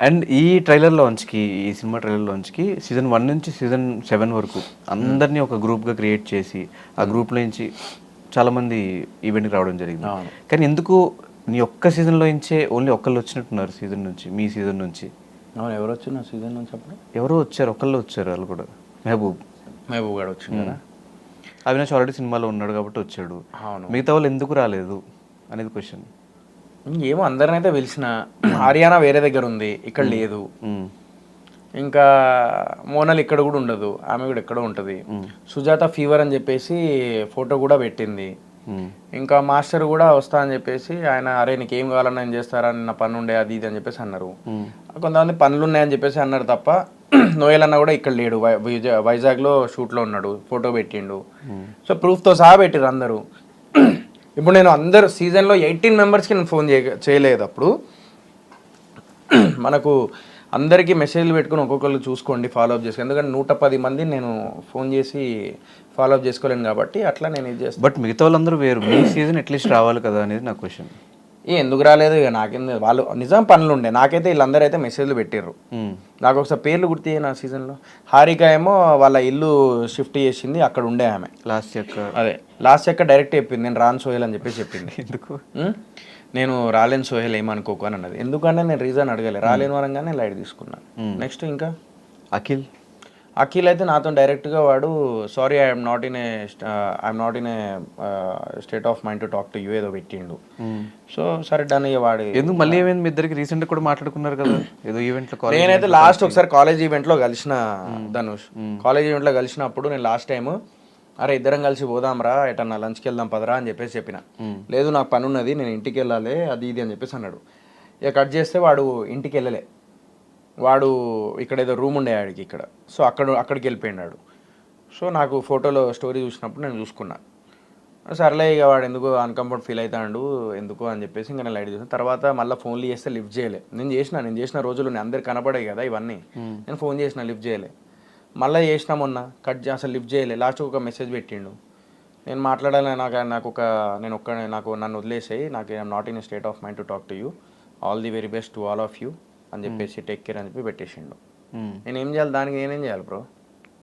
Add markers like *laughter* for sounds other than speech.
And ఈ trailer లాంచ్కి ఈ సినిమా ట్రైలర్ లాంచ్కి సీజన్ వన్ నుంచి సీజన్ సెవెన్ వరకు అందరినీ ఒక గ్రూప్గా క్రియేట్ చేసి ఆ గ్రూప్ నుంచి చాలామంది ఈవెంట్కి రావడం జరిగింది. కానీ ఎందుకు నీ ఒక్క సీజన్లో నుంచే ఓన్లీ ఒక్కళ్ళు వచ్చినట్టున్నారు సీజన్ నుంచి మీ సీజన్ నుంచి? అవును ఎవరు వచ్చిన సీజన్ నుంచి అప్పుడు? ఎవరో వచ్చారు ఒకళ్ళు వచ్చారు వాళ్ళు కూడా. మెహబూబ్. మహబూబ్ గారు వచ్చింది కదా? అవినాష్ ఆల్రెడీ సినిమాలో ఉన్నాడు కాబట్టి వచ్చాడు. మిగతా వాళ్ళు ఎందుకు రాలేదు? అనేది క్వశ్చన్ ఏమో అందరినైతే పిలిచిన. హర్యానా వేరే దగ్గర ఉంది ఇక్కడ లేదు. ఇంకా మోనల్ ఇక్కడ కూడా ఉండదు ఆమె కూడా ఎక్కడో ఉంటుంది. సుజాత ఫీవర్ అని చెప్పేసి ఫోటో కూడా పెట్టింది. ఇంకా మాస్టర్ కూడా వస్తా అని చెప్పేసి ఆయన అరే నీకు ఏం కావాలన్నా నేను చేస్తారా? నా పని ఉండే అది ఇది అని చెప్పేసి అన్నారు. కొంతమంది పనులు ఉన్నాయని చెప్పేసి అన్నారు తప్ప *clears throat* నోయల్ అన్న కూడా ఇక్కడ లేడు. వై- వైజా- వైజాగ్లో షూట్లో ఉన్నాడు ఫోటో పెట్టిండు. సో ప్రూఫ్తో సహా పెట్టిరు అందరూ. ఇప్పుడు నేను అందరు సీజన్లో ఎయిటీన్ మెంబర్స్కి నేను ఫోన్ చేయ చేయలేదు అప్పుడు. మనకు అందరికీ మెసేజ్లు పెట్టుకుని ఒక్కొక్కరు చూసుకోండి ఫాలో అప్ ఎందుకంటే నూట పది మంది నేను ఫోన్ చేసి ఫాలో అప్ చేసుకోలేను కాబట్టి అట్లా నేను ఇది చేస్తాను బట్ మిగతా వాళ్ళందరూ వేరు. మీ సీజన్ అట్లీస్ట్ రావాలి కదా అనేది నా క్వశ్చన్ ఎందుకు రాలేదు? ఇక నాకేం. వాళ్ళు నిజం పనులు ఉండే నాకైతే వీళ్ళందరూ అయితే మెసేజ్లు పెట్టిర్రు. నాకు ఒకసారి పేర్లు గుర్తు నా సీజన్లో? హారిక ఏమో వాళ్ళ ఇల్లు షిఫ్ట్ చేసింది అక్కడ ఉండే ఆమె. లాస్ట్ యొక్క అదే. లాస్ట్ చెక్క డైరెక్ట్ చెప్పింది నేను రాను సోహెల్ అని చెప్పేసి చెప్పింది. ఎందుకు? నేను రాలేను సోహెల్ ఏమనుకోకు అని అన్నది. ఎందుకంటే నేను రీజన్ అడగలే. రాలేను వరంగానే లైట్ తీసుకున్నాను. నెక్స్ట్ ఇంకా? అఖిల్? అఖిల్ అయితే నాతో డైరెక్ట్గా వాడు sorry I'm not in a I'm not in a state of mind to talk to you ఏదో పెట్టిండు. సో సరే డన్ ఇక వాడు ఎందుకు మళ్ళీ ఏమైంది? మీ ఇద్దరికి రీసెంట్ కూడా మాట్లాడుకున్నారు కదా. *clears throat* ఏదో ఈవెంట్లో కాలేజ్ నేనైతే లాస్ట్ ఒకసారి కాలేజ్ ఈవెంట్లో కలిసిన ధనుష్. కాలేజ్ ఈవెంట్లో కలిసినప్పుడు నేను లాస్ట్ టైం అరే ఇద్దరం కలిసి పోదాంరా ఎటన్నా లంచ్కి వెళ్దాం పదరా అని చెప్పేసి చెప్పిన. లేదు నాకు పని ఉన్నది నేను ఇంటికి వెళ్ళాలి అది ఇది అని చెప్పేసి అన్నాడు. ఇక కట్ చేస్తే వాడు ఇంటికి వెళ్ళలే. వాడు ఇక్కడ ఏదో రూమ్ ఉండే ఆడికి ఇక్కడ. సో అక్కడ అక్కడికి వెళ్ళిపోయినాడు. సో నాకు ఫోటోలో స్టోరీ చూసినప్పుడు నేను చూసుకున్నా. సర్లే ఇక వాడు ఎందుకు అన్కంఫర్ట్ ఫీల్ అవుతాడు ఎందుకు అని చెప్పేసి ఇంకా నేను లైట్ చేసిన తర్వాత మళ్ళీ ఫోన్లు చేస్తే లిఫ్ట్ చేయలే. నేను చేసిన నేను చేసిన రోజులు నేను అందరు కనపడాయి కదా ఇవన్నీ. నేను ఫోన్ చేసిన లిఫ్ట్ చేయలే. మళ్ళీ చేసిన మొన్న కట్ అసలు లిఫ్ట్ చేయలే. లాస్ట్ ఒక మెసేజ్ పెట్టిండు. నేను మాట్లాడాలి నాకు నాకు ఒక నేను ఒక్క నాకు నన్ను వదిలేసాయి. నాకు I'm not in state of mind to talk to you all the very best to all of you అని చెప్పేసి టేక్ కేర్ అని చెప్పి పెట్టేసిండు. నేను ఏం చేయాలి? దానికి నేనేం చేయాలి బ్రో?